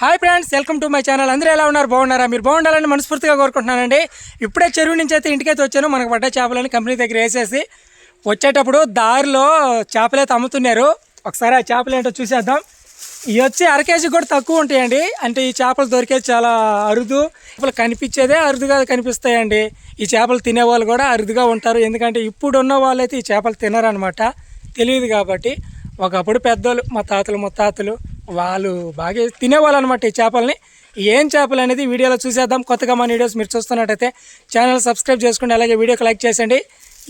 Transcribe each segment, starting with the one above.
Hi friends welcome to my channel. అందరూ ఎలా ఉన్నారు? బాగున్నారా? మీరు బాగుండాలని మనస్ఫూర్తిగా కోరుకుంటున్నానండి. ఇప్పుడే చెరువు నుంచి అయితే ఇంటికైతే వచ్చాను. మనకు పడ్డ చేపలని కంపెనీ దగ్గర వేసేసి వచ్చేటప్పుడు దారిలో చేపలైతే అమ్ముతున్నారు ఒకసారి ఆ చేపలు ఏంటో చూసేద్దాం. ఇవి వచ్చి అరకేజీ కూడా తక్కువ ఉంటాయండి. అంటే ఈ చేపలు దొరికేది చాలా అరుదు. చేపలు కనిపించేదే అరుదుగా కనిపిస్తాయండి. ఈ చేపలు తినేవాళ్ళు కూడా అరుదుగా ఉంటారు. ఎందుకంటే ఇప్పుడు ఉన్న వాళ్ళైతే ఈ చేపలు తినరనమాట తెలియదు కాబట్టి. ఒకప్పుడు పెద్దోళ్ళు మా తాతలు ముత్తాతలు వాళ్ళు బాగా తినేవాళ్ళు అనమాట ఈ చేపల్ని. ఏం చేపలు అనేది వీడియోలో చూసేద్దాం. కొత్తగా మన వీడియోస్ మీరు చూస్తున్నట్టయితే ఛానల్ సబ్స్క్రైబ్ చేసుకోండి. అలాగే వీడియోకి లైక్ చేసండి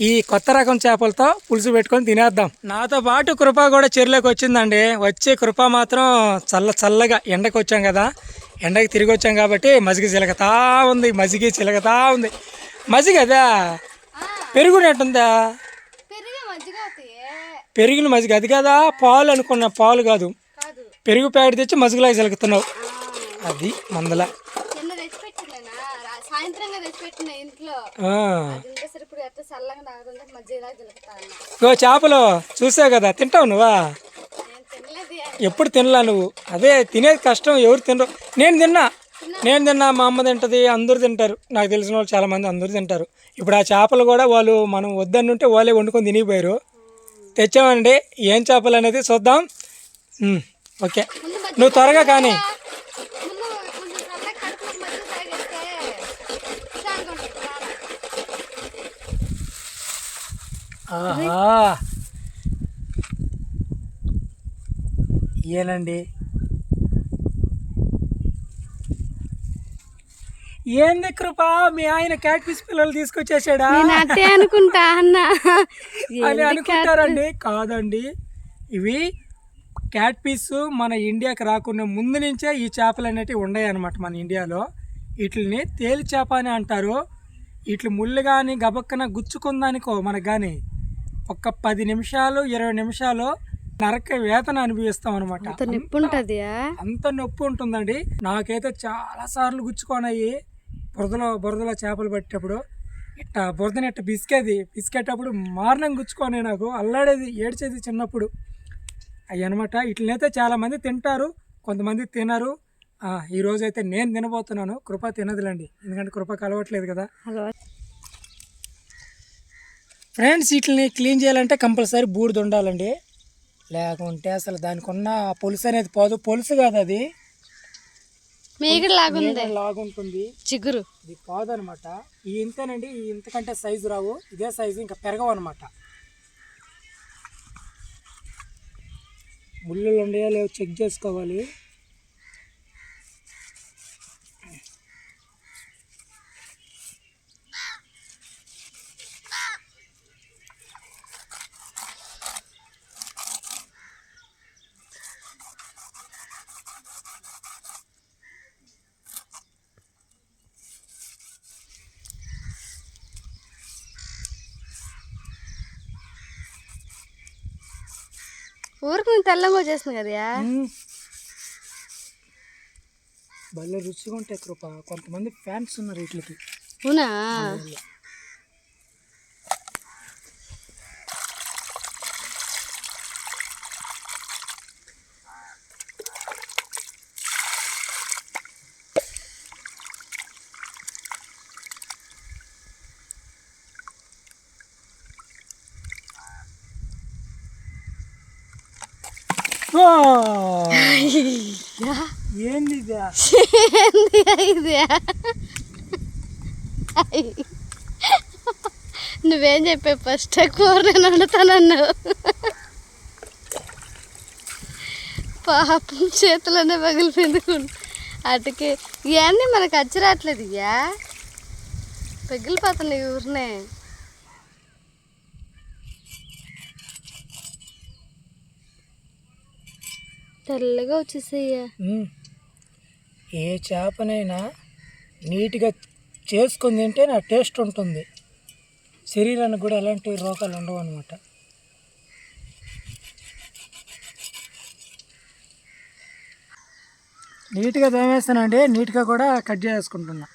ఈ కొత్త రకం చేపలతో పులుసు పెట్టుకొని తినేద్దాం. నాతో పాటు కృప కూడా చెరువులోకి వచ్చిందండి. వచ్చి కృప మాత్రం చల్ల చల్లగా ఎండకు వచ్చాం కదా. ఎండకి తిరిగి వచ్చాం కాబట్టి మజిగి చిలకతా ఉంది. మజిగి చిలకతా ఉంది. మజిగ అదా? పెరుగునట్టుందా పెరిగిన మజిగ అది కదా? పాలు అనుకున్న పాలు కాదు. పెరుగు ప్యాకెట్ తెచ్చి మజిగలాగా చిలుకుతున్నావు అది మందల. మజ్జిగ ఇగో చేపలు చూసావు కదా తింటావు నువ్వా? ఎప్పుడు తినలా నువ్వు? అదే తినేది కష్టం ఎవరు తినరు. నేను తిన్నా. నేను తిన్నా మా అమ్మ తింటది అందరూ తింటారు. నాకు తెలిసిన వాళ్ళు చాలా మంది అందరూ తింటారు. ఇప్పుడు ఆ చేపలు కూడా వాళ్ళు మనం వద్దనుంటే వాళ్ళే వండుకొని తినిపోయారు. తెచ్చామండి. ఏం చేపలు అనేది చూద్దాం. ఓకే. నువ్వు త్వరగా కానీ. ఆహా. కొంచెం చల్లగా కడుపులో మజ్జిగ తాగేస్తే హుషారుగా ఉంటుంది ప్రాణం. ఆహా ఏనండి ఏంది కృప? మీ ఆయన క్యాట్ ఫిష్ పిల్లలు తీసుకొచ్చేసాడా? అట్టే అనుకుంటా అన్న. అని అనుకుంటారండి. కాదండి. ఇవి క్యాట్ పీస్ మన ఇండియాకి రాకుండా ముందు నుంచే ఈ చేపలు అనేటివి ఉన్నాయి అనమాట మన ఇండియాలో. వీటిని తేలి చేప అని అంటారు. వీటి ముళ్ళు కానీ గబక్కన గుచ్చుకుందానికో మనకు కానీ ఒక పది నిమిషాలు ఇరవై నిమిషాలు నరక వేతన అనుభవిస్తాం అనమాట అంత నొప్పి ఉంటుంది అంత నొప్పి ఉంటుందండి. నాకైతే చాలా సార్లు గుచ్చుకోనయ్యి బురదలో బురదలో చేపలు పట్టేటప్పుడు ఇట్ట బురదని ఇట్ట బిసికేది. బిసికేటప్పుడు మారణం గుచ్చుకొని నాకు అల్లాడేది ఏడ్చేది చిన్నప్పుడు. అవి అనమాట వీటినైతే చాలామంది తింటారు కొంతమంది తినరు. ఆ, ఈ రోజు అయితే నేను తినబోతున్నాను. కృప తినదులండి. ఎందుకంటే కృప కలవట్లేదు కదా. ఫ్రెండ్స్ వీటిని క్లీన్ చేయాలంటే కంపల్సరీ బూడిద ఉండాలండి. లేకుంటే అసలు దానికి ఉన్న పొలుసు అనేది పోదు. పొలుసు కాదు అది మీగడ లాగుంది లాగుంటుంది చిగురు. ఇది పోదనమాట ఈ ఇంతేనండి ఈ ఇంతకంటే సైజు రావు. ఇదే సైజు ఇంకా పెరగవు అనమాట ముళ్ళు ఉండయో లేవో చెక్ చేసుకోవాలి. ఊరికి నేను తెల్లంగా వచ్చేస్తుంది కదా. భలే రుచిగా ఉంటాయి కృప. కొంతమంది ఫ్యాన్స్ ఉన్నారు వీటికి. అవునా? ఏంది ఇది? ఏంది ఇది నువ్వేం చెప్పే ఫస్ట్ కూర నేను వండుతానన్నావు. పాపం చేతులనే పగిలిపోయింది. అటుకి. ఇవన్నీ మనకు అచ్చి రావట్లేదు ఇయ్యా పగిలిపోతున్నాయి ఊరినే. తెల్లగా వచ్చేసాయ్యా. ఏ చేపనైనా నీట్గా చేసుకుని తింటే నా టేస్ట్ ఉంటుంది. శరీరానికి కూడా ఎలాంటి రోగాలు ఉండవు అనమాట నీట్గా తోమేస్తానండి. నీట్గా కూడా కట్ చేసుకుంటున్నా.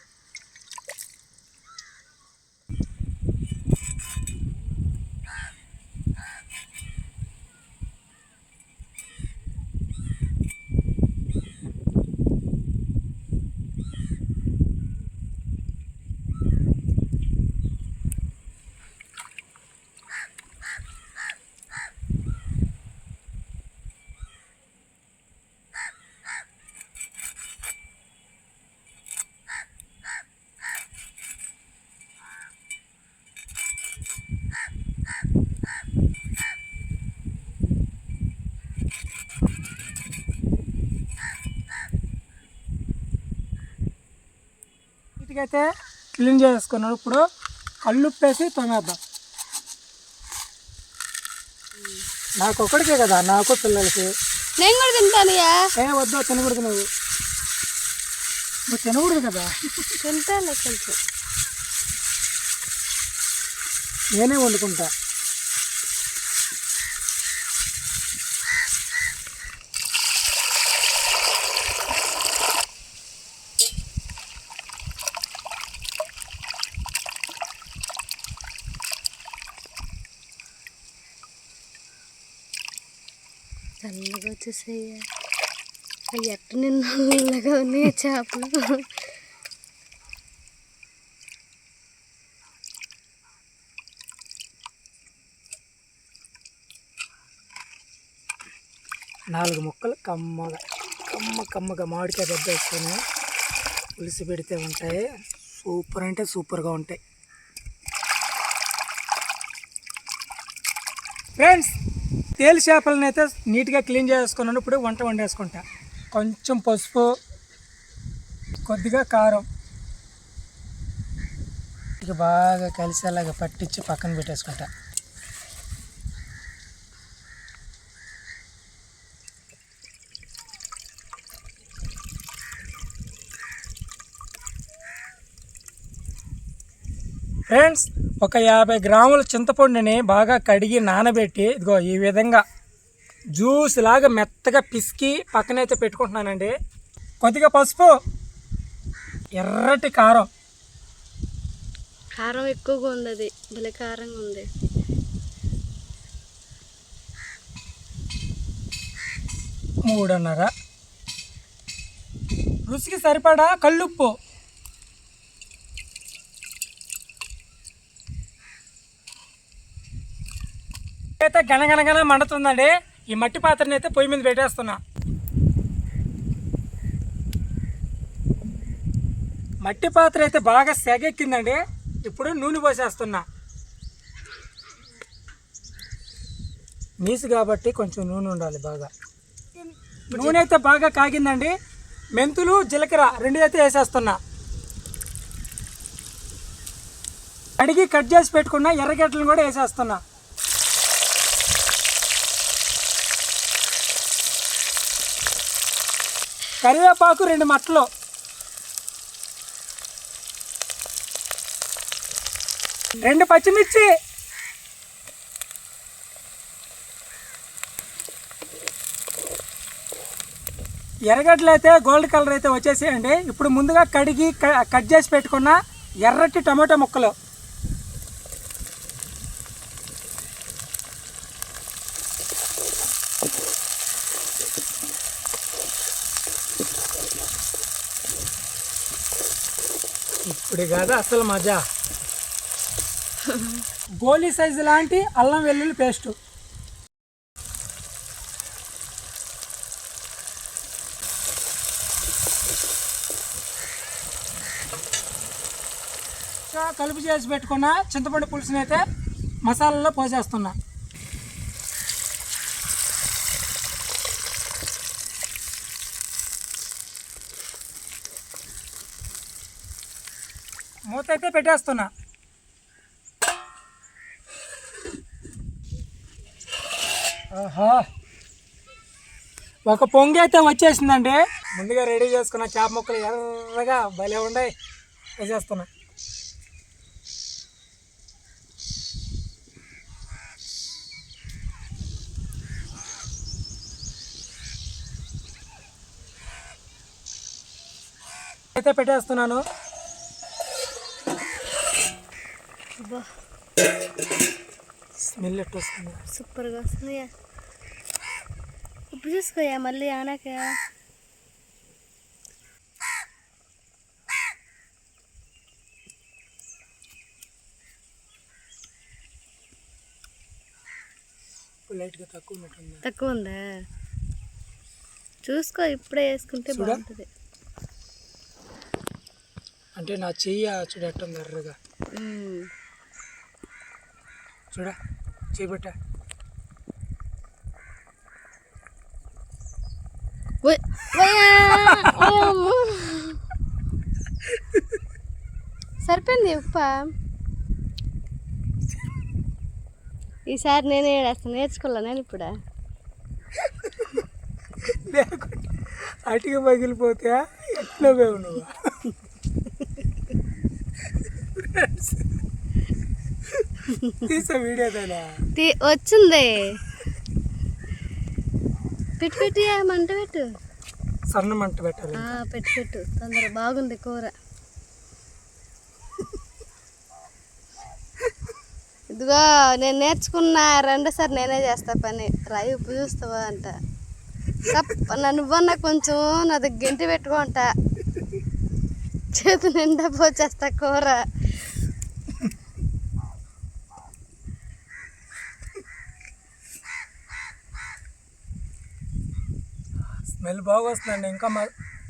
నీట్గా అయితే క్లీన్ చేసుకున్నాను ఇప్పుడు కళ్ళు ఉప్పేసి తొమేద్దాం. నాకు ఒక్కడికే కదా నాకు పిల్లలకి. నేను కూడా తింటానుయా ఏ వద్దు తినకూడదు నువ్వు. నువ్వు తినకూడదు కదా. తింటాను కొంచెం. నేనే వండుకుంటా. చల్లగా అవి ఎట్ట నిన్నగా ఉన్నాయి చేపలు. నాలుగు ముక్కలు కమ్మగా కమ్మ కమ్మగా మామిడికాయ పెద్ద వేసుకొని పులిసి పెడితే ఉంటాయి. సూపర్ అంటే సూపర్గా ఉంటాయి. ఫ్రెండ్స్ తేలి చేపలను అయితే నీట్గా క్లీన్ చేసుకున్నాను. ఇప్పుడు వంట వండేసుకుంటా. కొంచెం పసుపు కొద్దిగా కారం. ఇక బాగా కలిసేలాగా పట్టించి పక్కన పెట్టేసుకుంటా. ఫ్రెండ్స్ ఒక యాభై గ్రాముల చింతపండుని బాగా కడిగి నానబెట్టి ఇదిగో ఈ విధంగా జ్యూస్ లాగా మెత్తగా పిసికి పక్కనైతే పెట్టుకుంటున్నానండి. కొద్దిగా పసుపు ఎర్రటి కారం. కారం ఎక్కువగా ఉంది అది. భలే కారంగా ఉంది. మూడున్నర. రుచికి సరిపడా కల్లుప్పు అయితే గనగనగన మండుతుందండి. ఈ మట్టి పాత్రని అయితే పొయ్యి మీద పెట్టేస్తున్నా. మట్టి పాత్ర అయితే బాగా సెగెక్కిందండి. ఇప్పుడు నూనె పోసేస్తున్నా. నీసు కాబట్టి కొంచెం నూనె ఉండాలి బాగా. నూనె అయితే బాగా కాగిందండి. మెంతులు జీలకర్ర రెండు అయితే వేసేస్తున్నా. అడిగి కట్ చేసి పెట్టుకున్న ఎర్రగడ్డలను కూడా వేసేస్తున్నా. కరివేపాకు రెండు మట్టలు రెండు పచ్చిమిర్చి. ఎర్రగడ్డలు అయితే గోల్డ్ కలర్ అయితే వచ్చేసేయండి. ఇప్పుడు ముందుగా కడిగి క- కట్ చేసి పెట్టుకున్న ఎర్రటి టమాటో ముక్కలు. ఇప్పుడు కాదు అసలు మజా. గోలీ సైజు లాంటి అల్లం వెల్లుల్లి పేస్టు. కలుపు చేసి పెట్టుకున్న చింతపండు పులుసునైతే మసాలాలో పోసేస్తున్నా. మూత అయితే పెట్టేస్తున్నా. ఆహా. ఒక పొంగి అయితే వచ్చేసిందండి. ముందుగా రెడీ చేసుకున్న చేప ముక్కలు ఎర్రగా భలే ఉండే వేసేస్తున్నా. అయితే పెట్టేస్తున్నాను. అబ్బా. స్మెల్ ఎట్టు వస్తుంది? సూపర్గా వస్తుందియా ఉప్పు చూసుకోయా మళ్ళీ ఆనాక లైట్గా తక్కువ ఉన్నట్టుంది. తక్కువ ఉందా? చూసుకో ఇప్పుడే వేసుకుంటే? బాగుంటుంది. అంటే నా చెయ్యి చూడ ఎట్టుంది ఎర్రగా. చూడ చెయ్యి పెట్టా ఓయ్, ఓయ్, ఓయ్ అమ్మ. సరిపోయింది ఉప్ప. ఈసారి నేనే వేస్తాను నేర్చుకోలే నేను ఇప్పుడు? అటుకి పగిలిపోతే ఎట్లా నువ్వు? వచ్చింది. పెట్టు పెట్టి మంట పెట్టు. సన్న మంట పెట్టాలి పెట్టు పెట్టు. తొందర బాగుంది కూర. ఇదిగో నేను నేర్చుకున్న రెండోసారి నేనే చేస్తా పని. రాయి ఉప్పు చూస్తావా అంట. కప్ నన్ను ఇవ్వన్న కొంచెం నా దగ్గర గంటి పెట్టుకుంటా చేతి నిండా పోచేస్తా కూర. స్మెల్ బాగా వస్తుందండి ఇంకా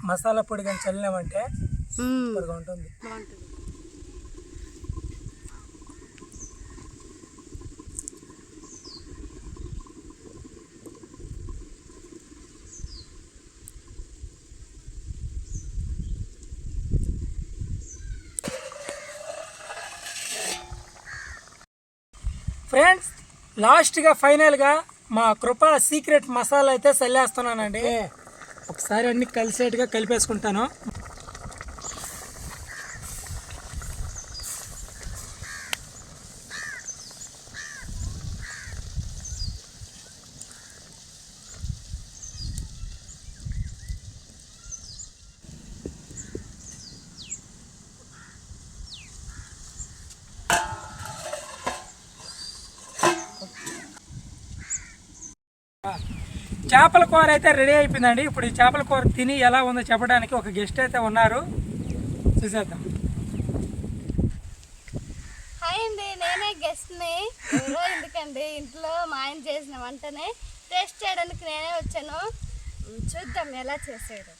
మసాలా పొడి కానీ చల్లినామంటే. సూపర్గా ఉంటుంది ఫ్రెండ్స్ లాస్ట్గా ఫైనల్గా మా కృప సీక్రెట్ మసాలా అయితే చల్లేస్తున్నానండి. ఒకసారి అన్ని కలిసేట్టుగా కలిపేసుకుంటాను. చేపల కూర అయితే రెడీ అయిపోయిందండి. ఇప్పుడు ఈ చేపల కూర తిని ఎలా ఉందో చెప్పడానికి ఒక గెస్ట్ అయితే ఉన్నారు. చూసేద్దాం. హాయ్ అండి నేనే గెస్ట్ని ఎవరో ఎందుకండి ఇంట్లో మా ఆయన చేసిన వంటనే టేస్ట్ చేయడానికి నేనే వచ్చాను. చూద్దాం ఎలా చేసాడు.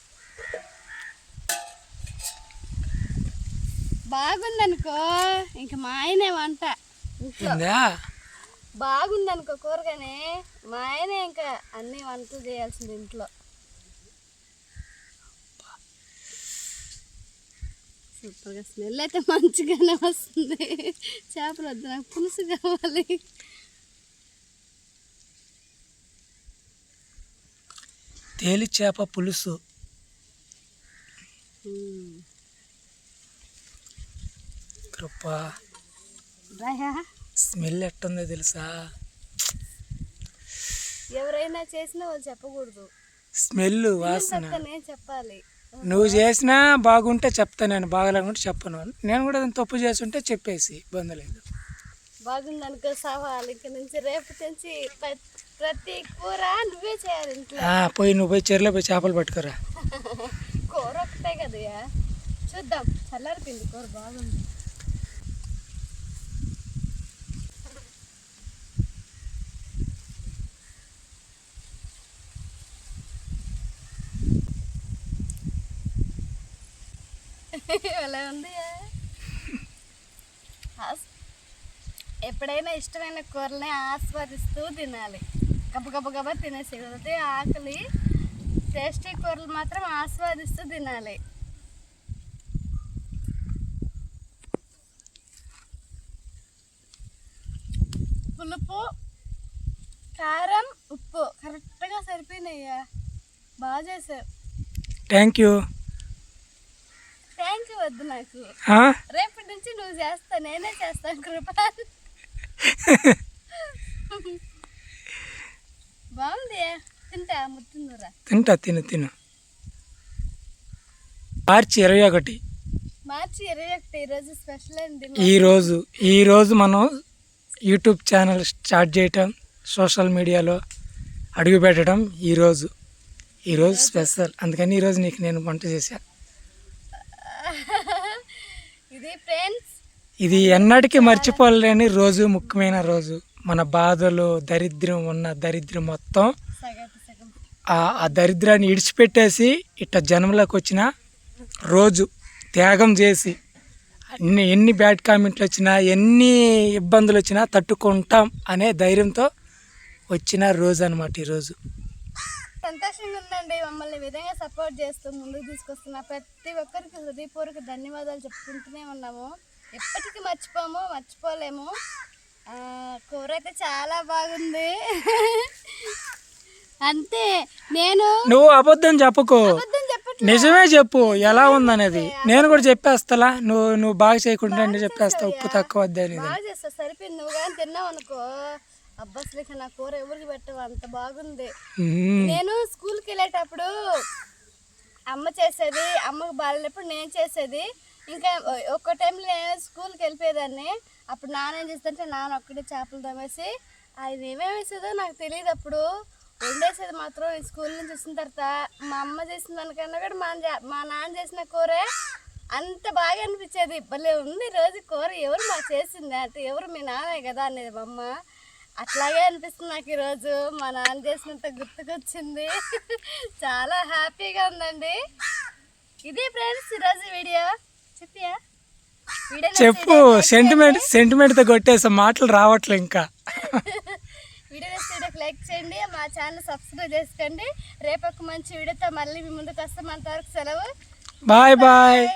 బాగుందనుకో ఇంక మా ఆయనే వంట. ఇంట్లో. ఉందా బాగుందనుకో కూరగానే మా ఆయనే ఇంకా అన్ని వంటలు చేయాల్సింది ఇంట్లో. సూపర్గా స్మెల్ అయితే మంచిగానే వస్తుంది. చేపలు వద్దు నాకు పులుసు కావాలి. తేలి చేప పులుసు. కృప. రాయా స్మెల్ ఎట్టుందో తెలుసా? ఎవరైనా చేసినా వాళ్ళు చెప్పకూడదు. స్మెల్ వాసన. నేను చెప్పాలి. నువ్వు చేసినా బాగుంటే చెప్తా నేను బాగలేకుంటే చెప్పను. నేను కూడా ఏదైనా తప్పు చేస్తుంటే చెప్పేసి ఇబ్బంది లేదు బాగుందనుకో సవాల్ ఇంక నుంచి రేపు నుంచి ప్ర- ప్రతి కూర నువ్వే చేయాలి ఇంట్లో. ఆ, పోయి నువ్వు పోయి చెరులో పోయి చేపలు పట్టుకురా. కూర ఒకటే కదా చూద్దాం. చల్లారిపోయింది కూర బాగుంది. ఎలా ఉంది. ఎప్పుడైనా ఇష్టమైన కూరని ఆస్వాదిస్తూ తినాలి. గబ గబ గబ తినేసి ఆకలి. టేస్టీ కూరలు మాత్రం ఆస్వాదిస్తూ తినాలి. పులుపు కారం ఉప్పు. కరెక్ట్గా సరిపోయినాయ్యా. బాగా చేసావు. థ్యాంక్ యూ థ్యాంక్ యూ వద్దు నాకు. ఆ? రేపటి నుంచి నువ్వు చేస్తా నేనే చేస్తాను కృప బాగుంది తింటా ముత్తుందిరా. తింటా తిను తిను. మార్చి ఇరవై ఒకటి. మార్చి ఇరవై ఒకటి ఈరోజు స్పెషల్ అండి ఈరోజు ఈరోజు మనం యూట్యూబ్ ఛానల్ స్టార్ట్ చేయటం సోషల్ మీడియాలో అడుగు పెట్టడం ఈరోజు ఈరోజు స్పెషల్. అందుకని ఈరోజు నీకు నేను వంట చేశా. ఇది ఎన్నటికీ మర్చిపోలేని రోజు ముఖ్యమైన రోజు. మన బాధలు దరిద్రం ఉన్న దరిద్రం మొత్తం ఆ ఆ దరిద్రాన్ని ఇడిచిపెట్టేసి ఇట్ట జన్మలోకి వచ్చిన రోజు త్యాగం చేసి అన్ని ఎన్ని బ్యాడ్ కామెంట్లు వచ్చినా ఎన్ని ఇబ్బందులు వచ్చినా తట్టుకుంటాం అనే ధైర్యంతో వచ్చిన రోజు అనమాట ఈరోజు సంతోషంగా ఉందండి మమ్మల్ని విధంగా సపోర్ట్ చేస్తూ ముందుకు తీసుకొస్తున్న ప్రతి ఒక్కరికి హృదయపూర్వక ధన్యవాదాలు చెప్పుకుంటూనే ఉన్నాము. ఎప్పటికీ మర్చిపోము మర్చిపోలేము. కూర అయితే చాలా బాగుంది. అంతే నేను నువ్వు అబద్ధం చెప్పుకో. నిజమే చెప్పు ఎలా ఉందనేది. నేను కూడా చెప్పేస్తలా నువ్వు నువ్వు బాగా చేయకుండా చెప్పేస్తా ఉప్పు తక్కువ వద్ద సరిపోయింది. నువ్వు కానీ తిన్నావు అనుకో. అబ్బా అసలు ఇక నా కూర ఎవరికి పెట్టవు? అంత బాగుంది. నేను స్కూల్కి వెళ్ళేటప్పుడు అమ్మ చేసేది అమ్మకు బాగాలేనప్పుడు నేను చేసేది. ఇంకా ఒక్క టైంలో నేను స్కూల్కి వెళ్ళిపోయేదాన్ని. అప్పుడు నాన్న ఏం చేస్తుంటే నాన్న ఒక్కడే చేపలు తమ్మేసి అది ఏమేమి వేసేదో నాకు తెలియదు అప్పుడు. వండేసేది మాత్రం ఈ స్కూల్ నుంచి వచ్చిన తర్వాత మా అమ్మ చేసిన దానికన్నా కూడా మా మా నాన్న చేసిన కూరే అంత బాగా అనిపించేది. భలే ఉంది రోజు కూర ఎవరు మాకు చేసింది? అంటే ఎవరు మీ నాన్నే కదా అనేది మా అమ్మ. అట్లాగే అనిపిస్తుంది నాకు ఈరోజు. మా నాన్న చేసినంత గుర్తుకొచ్చింది. చాలా హ్యాపీగా ఉందండి. ఇది ఫ్రెండ్స్ ఈరోజు వీడియో. చెప్పియా? చెప్పు సెంటిమెంట్ సెంటిమెంట్తో కొట్టేసా మాటలు రావట్లే ఇంకా. వీడియో వీడియోకి లైక్ చేయండి మా ఛానల్ సబ్స్క్రైబ్ చేసుకోండి. రేపు ఒక మంచి వీడియోతో మళ్ళీ మీ ముందుకు వస్తాం. అంతవరకు సెలవు. బాయ్. బాయ్.